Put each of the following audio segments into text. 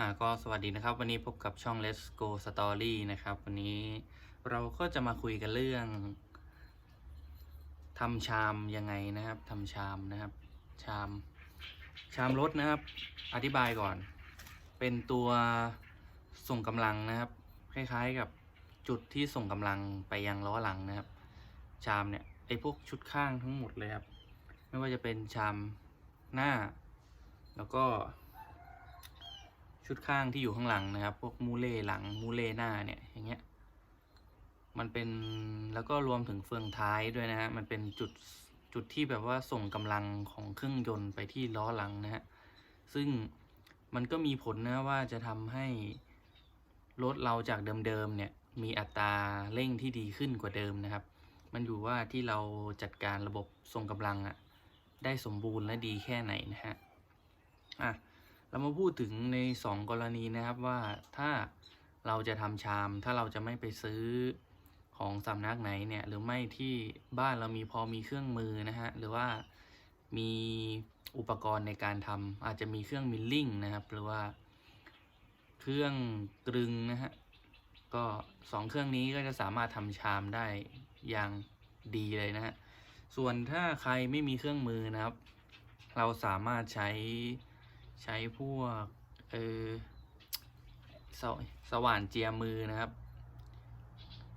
อ่าก็สวัสดีนะครับ วันนี้พบกับช่อง Let's Go Story นะครับ วันนี้เราก็จะมาคุยกันเรื่องทำชามยังไงนะครับทำชามนะครับ ชามชามรถนะครับ อธิบายก่อน เป็นตัวส่งกำลังนะครับ คล้ายๆกับจุดที่ส่งกำลังไปยังล้อหลังนะครับ ชามเนี่ยไอพวกชุดข้างทั้งหมดเลยครับ ไม่ว่าจะเป็นชามหน้า แล้วก็ ชุดข้างที่อยู่ข้างหลังนะครับ พวกมูเล่หลังมูเล่หน้าเนี่ยอย่างเงี้ยมันเป็นแล้วก็รวมถึงเฟืองท้ายด้วยนะฮะมันเป็นจุดจุดที่แบบว่าส่งกำลังของเครื่องยนต์ไปที่ล้อหลังนะฮะซึ่งมันก็มีผลนะว่าจะทำให้รถเราจากเดิมๆเนี่ยมีอัตราเร่งที่ดีขึ้นกว่าเดิมนะครับ มันอยู่ว่าที่เราจัดการระบบส่งกำลังอะได้สมบูรณ์และดีแค่ไหนนะฮะอะ เรามาพูดถึงในสองกรณีนะครับว่าถ้าเราจะทำชาม ถ้าเราจะไม่ไปซื้อของสำนักไหนเนี่ย หรือไม่ที่บ้านเรามีพอมีเครื่องมือนะฮะ หรือว่ามีอุปกรณ์ในการทำอาจจะมีเครื่องมิลลิ่งนะครับ หรือว่าเครื่องตรึงนะฮะ ก็สองเครื่องนี้ก็จะสามารถทำชามได้อย่างดีเลยนะฮะ ส่วนถ้าใครไม่มีเครื่องมือนะครับ เราสามารถใช้ ใช้พวกเออสวสว่านเจียมือนะครับ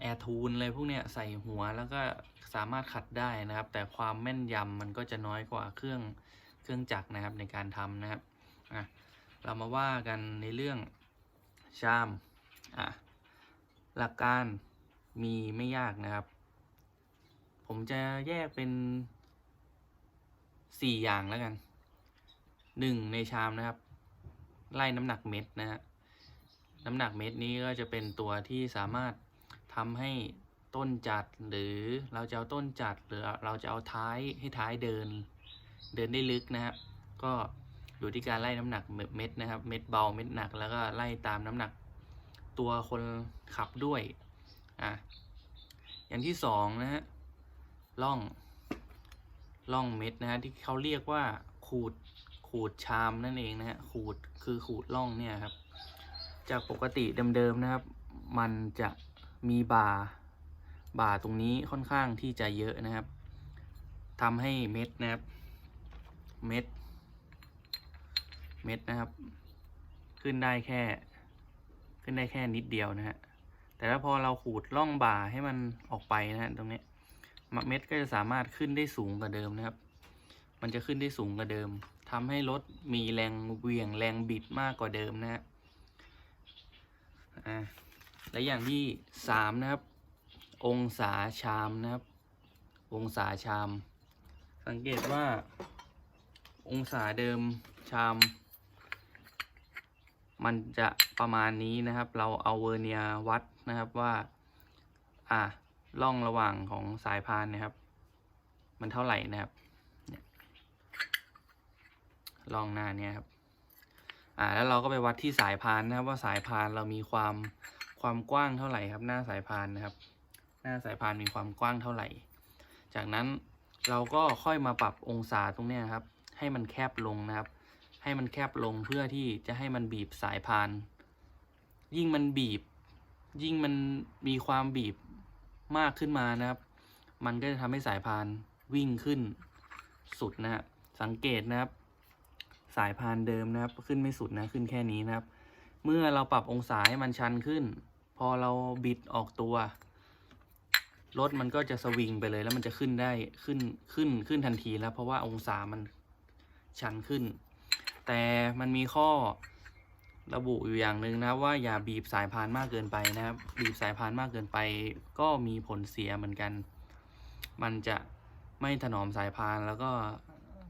แอร์ทูนเลยพวกเนี้ยใส่หัวแล้วก็สามารถขัดได้นะครับ แต่ความแม่นยำมันก็จะน้อยกว่าเครื่องเครื่องจักรนะครับในการทำนะครับอะเรามาว่ากันในเรื่องชามอะหลักการมีไม่ยากนะครับ ผมจะแยกเป็นสี่อย่างแล้วกัน หนึ่งในชามนะครับ ไล่น้ำหนักเม็ดนะฮะน้ำหนักเม็ดนี้ก็จะเป็นตัวที่สามารถทำให้ต้นจัดหรือเราจะเอาต้นจัดหรือเราจะเอาท้ายให้ท้ายเดิน เดินได้ลึกนะครับ ก็อยู่ที่การไล่น้ำหนักเม็ดนะครับ เม็ดเบาเม็ดหนักแล้วก็ไล่ตามน้ำหนักตัวคนขับด้วยอะอย่างที่สองนะฮะล่องล่องเม็ดนะฮะที่เขาเรียกว่าขูด ขูดชามนั่นเองนะฮะขูดคือขูดล่องเนี่ยครับ จากปกติเดิมๆนะครับ มันจะมีบาบาตรงนี้ค่อนข้างที่จะเยอะนะครับทำให้เม็ดนะครับ เม็ด เม็ดนะครับ ขึ้นได้แค่ ขึ้นได้แค่นิดเดียวนะฮะแต่ถ้าพอเราขูดล่องบ่าให้มันออกไปนะฮะตรงนี้เม็ดก็จะสามารถขึ้นได้สูงกว่าเดิมนะครับ มันจะขึ้นได้สูงกว่าเดิม ทำให้รถมีแรงเหวี่ยงแรงบิดมากกว่าเดิมนะฮะอ่าและอย่างที่สามนะครับ องศาชามนะครับ องศาชาม สังเกตว่า องศาเดิมชาม มันจะประมาณนี้นะครับ เราเอาเวอร์เนียวัดนะครับว่าอ่าร่องระหว่างของสายพานนะครับ มันเท่าไหร่นะครับ ลองหน้าเนี่ยครับ อ่า แล้วเราก็ไปวัดที่สายพานนะครับ ว่าสายพานเรามีความความกว้างเท่าไหร่ครับ หน้าสายพานนะครับ หน้าสายพานมีความกว้างเท่าไหร่ จากนั้นเราก็ค่อยมาปรับองศาตรงเนี้ยครับ ให้มันแคบลงนะครับ ให้มันแคบลงเพื่อที่จะให้มันบีบสายพาน ยิ่งมันบีบ ยิ่งมันมีความบีบมากขึ้นมานะครับ มันก็จะทำให้สายพานวิ่งขึ้นสุดนะฮะสังเกตนะครับ สายพานเดิมนะครับ ขึ้นไม่สุดนะขึ้นแค่นี้นะครับ เมื่อเราปรับองศาให้มันชันขึ้น พอเราบิดออกตัวรถมันก็จะสวิงไปเลยแล้วมันจะขึ้นได้ขึ้นขึ้นขึ้นทันทีแล้ว เพราะว่าองศามันชันขึ้น แต่มันมีข้อระบุอยู่อย่างหนึ่งนะว่าอย่าบีบสายพานมากเกินไปนะครับ บีบสายพานมากเกินไป ก็มีผลเสียเหมือนกัน มันจะไม่ถนอมสายพานแล้วก็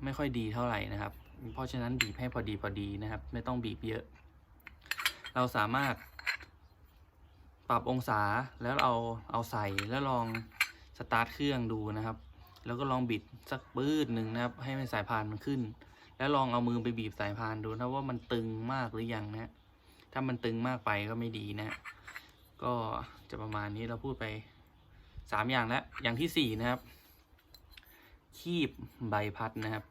ไม่ค่อยดีเท่าไหร่นะครับ เพราะฉะนั้นบีบให้พอดีพอดีนะครับ ไม่ต้องบีบเยอะ เราสามารถปรับองศาแล้วเอาเอาใส่แล้วลองสตาร์ทเครื่องดูนะครับ แล้วก็ลองบิดสักปื้ดหนึ่งนะครับ ให้มันสายพานมันขึ้น แล้วลองเอามือไปบีบสายพานดูนะว่ามันตึงมากหรือยังนะถ้ามันตึงมากไปก็ไม่ดีนะ ก็จะประมาณนี้เราพูดไปสามอย่างแล้วอย่างที่สี่นะครับ คีบใบพัดนะครับ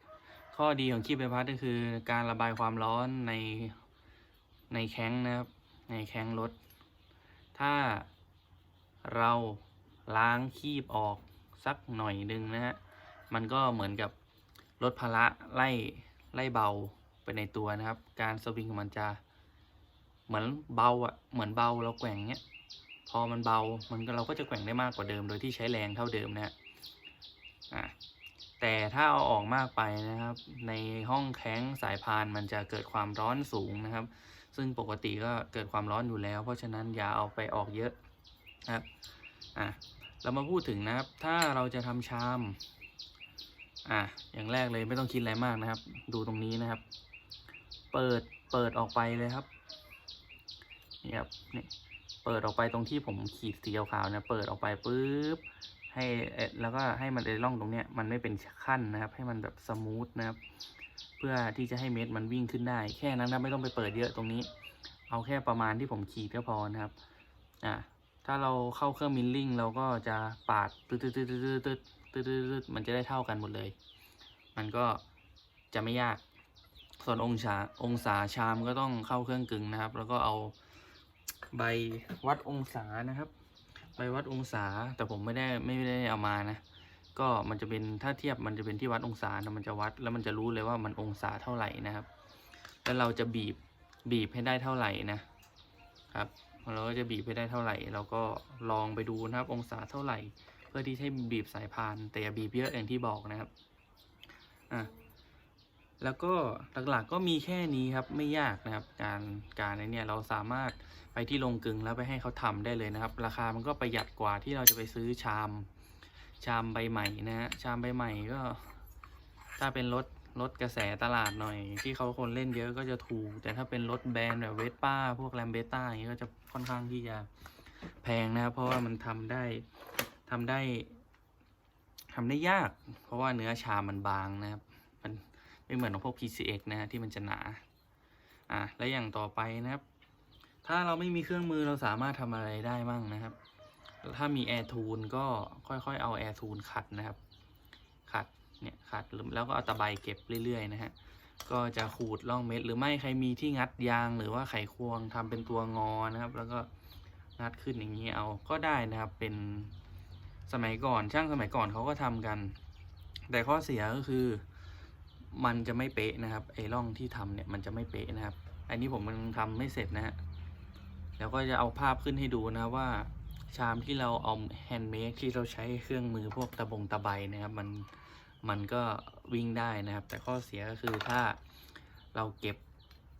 ข้อดีของคีบใบพัดก็คือ การระบายความร้อนในในแข้งนะครับ ในแข้งรถ ถ้าเราล้างคีบออกสักหน่อยหนึ่งนะฮะ มันก็เหมือนกับลดภาระไล่ไล่เบาไปในตัวนะครับ การสวิงของมันจะเหมือนเบาอะเหมือนเบาเราแกว่งเนี้ย พอมันเบา มันเราก็จะแกว่งได้มากกว่าเดิม โดยที่ใช้แรงเท่าเดิมนะฮะ อะ แต่ถ้าเอาออกมากไปนะครับ ในห้องแข้งสายพานมันจะเกิดความร้อนสูงนะครับ ซึ่งปกติก็เกิดความร้อนอยู่แล้ว เพราะฉะนั้นอย่าเอาไปออกเยอะนะครับอะเรามาพูดถึงนะครับ ถ้าเราจะทำชามอะอย่างแรกเลยไม่ต้องคิดอะไรมากนะครับ ดูตรงนี้นะครับ เปิดเปิดออกไปเลยครับนี่ครับนี่เปิดออกไปตรงที่ผมขีดสีขาวๆนี่ยเปิดออกไปปุ๊บ ให้เอ่อแล้วก็ให้มันไอ้ร่องตรงเนี้ยมันไม่เป็นขั้นนะครับ ให้มันแบบสมูทนะครับ เพื่อที่จะให้เม็ดมันวิ่งขึ้นได้ แค่นั้นนะไม่ต้องไปเปิดเยอะตรงนี้ เอาแค่ประมาณที่ผมขีดก็พอนะครับอะถ้าเราเข้าเครื่องมิลลิ่งเราก็จะปาดตืดตืดตืดตืดตืดตืดตืดมันจะได้เท่ากันหมดเลย มันก็จะไม่ยาก ส่วนองศาองศาชามก็ต้องเข้าเครื่องกึ่งนะครับ แล้วก็เอาใบวัดองศานะครับ ใบวัดองศาแต่ผมไม่ได้ไม่ได้เอามานะ ก็มันจะเป็นถ้าเทียบมันจะเป็นที่วัดองศานะมันจะวัดแล้วมันจะรู้เลยว่ามันองศาเท่าไหร่นะครับ แล้วเราจะบีบบีบให้ได้เท่าไหร่นะครับเราก็จะบีบให้ได้เท่าไหร่เราก็ลองไปดูนะครับ องศาเท่าไหร่ เพื่อที่ให้บีบสายพานแต่อย่าบีบเยอะอย่างที่บอกนะครับอะ แล้วก็หลักๆก็มีแค่นี้ครับไม่ยากนะครับ การการในเนี่ยเราสามารถไปที่โรงกลึงแล้วไปให้เขาทำได้เลยนะครับ ราคามันก็ประหยัดกว่าที่เราจะไปซื้อชาม ชามใบใหม่นะฮะชามใบใหม่ก็ ถ้าเป็นรถรถกระแสตลาดหน่อย ที่เขาคนเล่นเยอะก็จะถูก แต่ถ้าเป็นรถแบรนด์แบบเวสป้าพวกแลมเบต้าอย่างนี้ก็จะค่อนข้างที่จะแพงนะครับเพราะว่ามันทำได้ทำได้ทำได้ยาก เพราะว่าเนื้อชามมันบางนะครับ ไม่เหมือนของพวก PCX นะฮะที่มันจะหนา อะและอย่างต่อไปนะครับ ถ้าเราไม่มีเครื่องมือเราสามารถทำอะไรได้มั่งนะครับ ถ้ามี Air t o o l ก็ค่อยๆเอา Air t o o l ขัดนะครับ ขัดเนี่ยขัดแล้วก็เอาตะไบเก็บเรื่อยๆนะฮะก็จะขูดร่องเม็ด หรือไม่ใครมีที่งัดยางหรือว่าไขควงทำเป็นตัวงอนะครับ แล้วก็งัดขึ้นอย่างนี้เอาก็ได้นะครับเป็นสมัยก่อนช่างสมัยก่อนเขาก็ทำกัน แต่ข้อเสียก็คือ มันจะไม่เป๊ะนะครับไอ้ร่องที่ทำเนี่ยมันจะไม่เป๊ะนะครับ อันนี้ผมมันทำไม่เสร็จนะฮะแล้วก็จะเอาภาพขึ้นให้ดูนะว่า ชามที่เราเอาแฮนด์เมดที่เราใช้เครื่องมือพวกตะบงตะไบนะครับมันมันก็วิ่งได้นะครับ แต่ข้อเสียก็คือถ้าเราเก็บ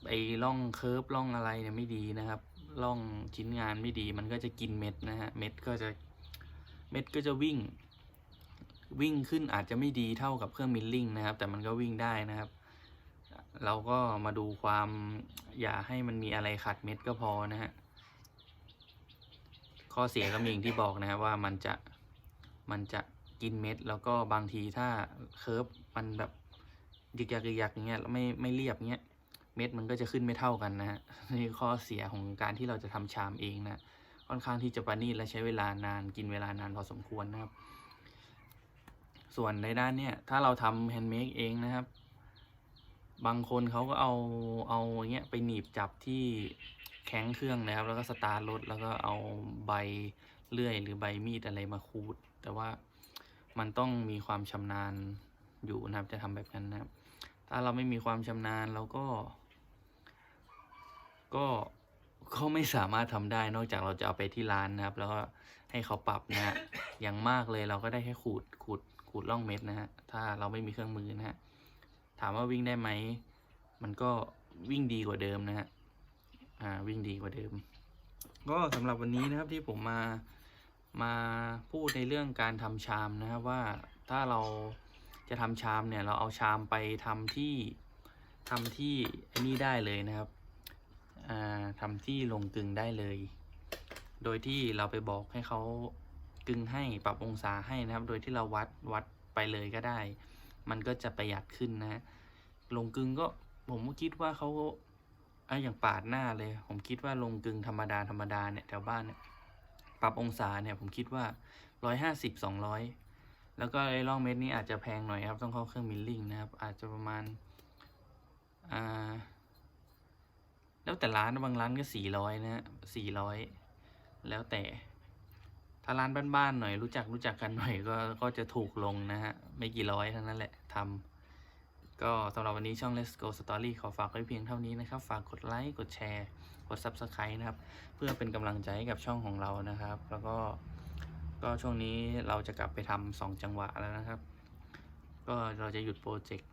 ไอ้ร่องเคิร์ฟร่องอะไรเนี่ยไม่ดีนะครับร่องชิ้นงานไม่ดีมันก็จะกินเม็ดนะฮะเม็ดก็จะเม็ดก็จะวิ่ง วิ่งขึ้นอาจจะไม่ดีเท่ากับเครื่องมิลลิ่งนะครับ แต่มันก็วิ่งได้นะครับ เราก็มาดูความอย่าให้มันมีอะไรขัดเม็ดก็พอนะฮะข้อเสียก็มีอย่างที่บอกนะครับว่ามันจะมันจะกินเม็ด แล้วก็บางทีถ้าเคิร์ฟมันแบบยึกยักยึกยักอย่างเงี้ยแล้วไม่ไม่เรียบเงี้ยเม็ดมันก็จะขึ้นไม่เท่ากันนะฮะนี่ข้อเสียของการที่เราจะทำชามเองนะค่อนข้างที่จะประณีตและใช้เวลานานกินเวลานานพอสมควรนะครับ ส่วนในด้านเนี่ยถ้าเราทำแฮนด์เมดเองนะครับ บางคนเขาก็เอาเอาเงี้ยไปหนีบจับที่แข้งเครื่องนะครับ แล้วก็สตาร์ทรถแล้วก็เอาใบเลื่อย หรือใบมีดอะไรมาขูด แต่ว่ามันต้องมีความชำนาญอยู่นะครับ จะทำแบบนั้นนะครับ ถ้าเราไม่มีความชำนาญเราก็ ก็ก็ไม่สามารถทำได้นอกจากเราจะเอาไปที่ร้านนะครับ แล้วก็ให้เขาปรับนะฮะอย่างมากเลยเราก็ได้แค่ขูดขูด ขูดร่องเม็ดนะฮะ ถ้าเราไม่มีเครื่องมือนะฮะ ถามว่าวิ่งได้ไหม มันก็วิ่งดีกว่าเดิมนะฮะ อ่า วิ่งดีกว่าเดิม ก็สำหรับวันนี้นะครับที่ผมมา มาพูดในเรื่องการทำชามนะครับว่าถ้าเราจะทำชามเนี่ยเราเอาชามไปทำที่ทำที่นนี้ได้เลยนะครับ อ่าทำที่ลงกึงได้เลย โดยที่เราไปบอกให้เขา กึ่งให้ปรับองศาให้นะครับ โดยที่เราวัดวัดไปเลยก็ได้ มันก็จะประหยัดขึ้นนะ ลงกึ่งก็ผมก็คิดว่าเขาไอ้อย่างปาดหน้าเลย ผมคิดว่าลงกึ่งธรรมดาธรรมดาเนี่ยแถวบ้านเนี่ยปรับองศาเนี่ยผมคิดว่าร้อยห้าสิบสองร้อยแล้วก็ไอ้ร่องเม็ดนี้อาจจะแพงหน่อยครับ ต้องเข้าเครื่องมิลลิ่งนะครับ อาจจะประมาณอ่าแล้วแต่ร้านบางร้านก็สี่ร้อยนะฮะสี่ร้อยแล้วแต่ ถ้าร้านบ้านๆหน่อยรู้จักรู้จักกันหน่อยก็ก็จะถูกลงนะฮะ ไม่กี่ร้อยเท่านั้นแหละทำก็สำหรับวันนี้ช่อง Let's Go Story ขอฝากไว้เพียงเท่านี้นะครับ ฝากกดไลค์กดแชร์ กด Subscribe นะครับ เพื่อเป็นกำลังใจให้กับช่องของเรานะครับ แล้วก็ก็ช่วงนี้เราจะกลับไปทำสองจังหวะแล้วนะครับ ก็เราจะหยุดโปรเจกต์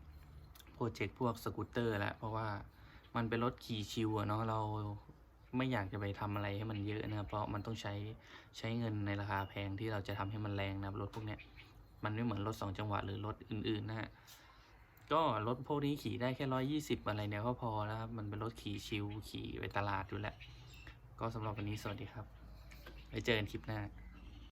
โปรเจกต์พวกสกูตเตอร์แล้วเพราะว่ามันเป็นรถขี่ชิวอะเนาะเรา ไม่อยากจะไปทำอะไรให้มันเยอะนะครับ เพราะมันต้องใช้ใช้เงินในราคาแพงที่เราจะทำให้มันแรงนะครับรถพวกเนี้ยมันไม่เหมือนรถสองจังหวะหรือรถอื่นๆนะฮะก็รถพวกนี้ขี่ได้แค่ร้อยยี่สิบอะไรเนี่ยก็พอแล้วครับ มันเป็นรถขี่ชิลขี่ไปตลาดอยู่แล้ว ก็สำหรับวันนี้สวัสดีครับไว้เจอกันคลิปหน้า